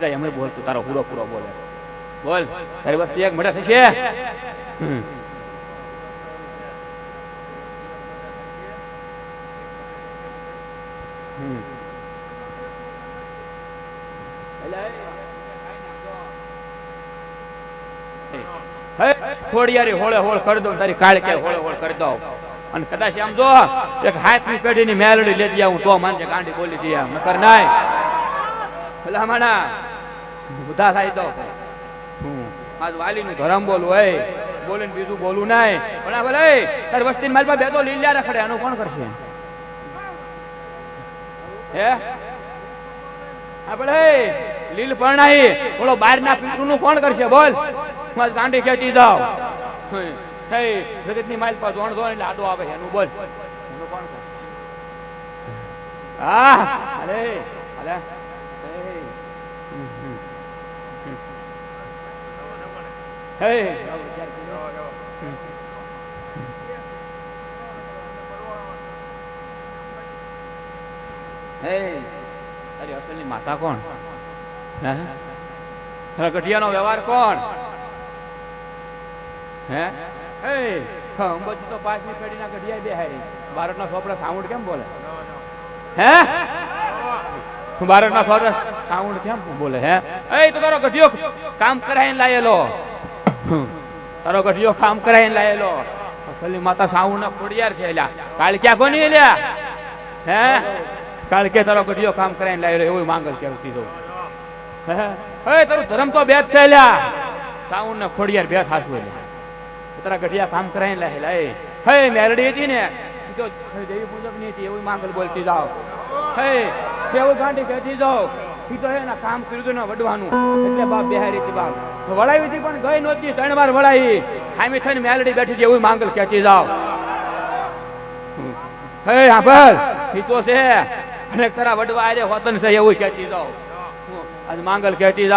જાય એમ બોલ તું તારો પૂરો પૂરો બોલે. બોલ. તારી વસ્તુ એક મળે થશે. ખોડિયારી હોળે હોળ કરી દઉં તારી કાળ કે હોળે હોળ કરી દઉં. અને કદાચ આમ જો એક હાથની પેઢીની મેલડી લેતી આવું તો માનજે ગાંડી બોલી દે નકર નાય. ભલા માણા. બધા થાય તો. આજ વાલીનું ધરમ બોલવું હોય બોલીને બીજું બોલવું નહીં. પણ આ ભલે વસ્તી માલ બે તો લીલા રખડે, આનું કોણ કરશે? હે? આપણે લીલ પરણાઈ ઓલો બાર ના પીટું નું કોણ કરશે? બોલ. મારી ગાંડી ખેંચી જાવ હે જગતની માઇલ પાસે જોણ જોણ એટલે આડો આવે એનું બોલ. એનું કોણ કરશે? હા અરે અરે તારી અસલની માતા કોણ? તારા વ્યવહાર કોણ? હે? અંબજી તો પાંચમી પેઢીના ગઢિયા બે હારી બારતના છોપડા સાઉન્ડ કેમ બોલે? હે? બારતના છોપડા સાઉન્ડ કેમ બોલે હે? એ તો તારો ગઢિયો કામ કરાઈને લાયેલો. તારો ગઠિયો કામ કરાઈને લાયેલો. સલી માતા સાહુ ના ખોડિયાર છે એલા કાલ ક્યાં કોની એલ્યા હે? કાલ કે તારો ગઢિયો કામ કરાઈને લાયેલો, એવું માંગલ કેવતી દઉં હે? તારું ધર્મ તો બે જ છે અલ્યા. સાહુ ને ખોડિયાર બે થાસું એટલે તારા ગઢિયા કામ કરાઈને લાયેલા, એ. હે, મેરડી હતી ને? દેવી પૂજકની હતી, એવું માંગલ બોલતી જાઓ. હે, કેવું ગાંડી કહેતી જાઓ? તો હે ને કામ કર્યું હતું ને વડવાનું. એટલે બાપ બિહારી હતી બાપ. વળાવી હતી પણ ગઈ નહોતી, ત્રણ વાર વળાવી ખામી થઈને મેલડી બેઠી હતી, એવું માંગલ ખેંચી જાઓ. હે, હા ઈ સીધો છે. અને તારા વડવા આરે હોતન છે, એવું ખેંચી જાઓ. આજ માંગલ ખેંચી.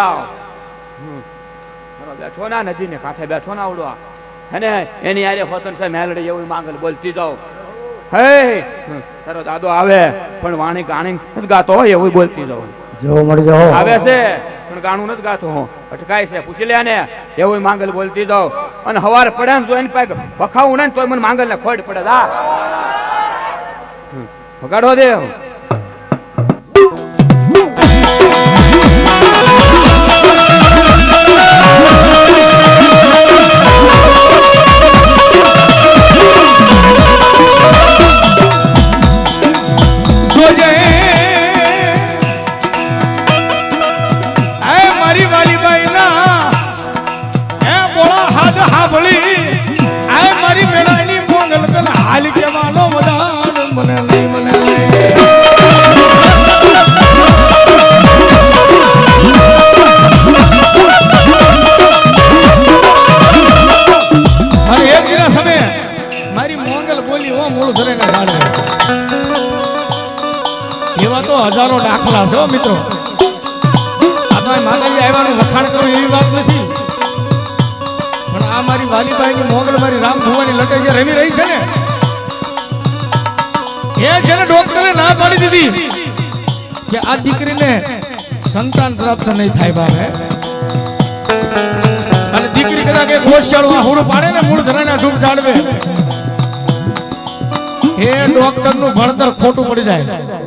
મારો બેઠો ના નદી ને કાંઠે બેઠો ના આવડવા અને એની આરે હોતન છે, મેલડી એવું માંગલ બોલતી જાઓ. હે. તારો દાદો આવે, પણ વાણી ગાણી ગાતો હોય એવું બોલતી જાઓ. જો મળી જાઓ. આવે છે, પણ ગાણું નથી ગાતો હું. અટકાય છે. પૂછી લે ને એવું માંગલ બોલતી જાઓ અને હવાર પડે ને તો એની પાસે વખાવું ને તો મને માંગલ ને ખોડ પડે હા વગાડો દે. હાભળી. આ મારી મેળાની મોગલ કલ હાલ કેવાનો મદાન મને લઈ મને લઈ હજારો દાખલા છે મિત્રો. આ તો આ માતાજી આવ્યાનું વખાણ કરું એવી વાત નથી. આ મારી વાલીબાઈની મોગલ મારી રામ ભુવાની લટાઈ જે રમી રહી છે ને, એ ને ડોક્ટરે ના પાડી દીધી કે આ દીકરીને સંતાન પ્રાપ્ત નહીં થાય બાપે અને દીકરી કદાચ એક હોશિયાળું આ હુરું પાડે ને મૂળ ધરાના શુભ જાળવે. એ ડોક્ટરનું ભણતર ખોટું પડી જાય.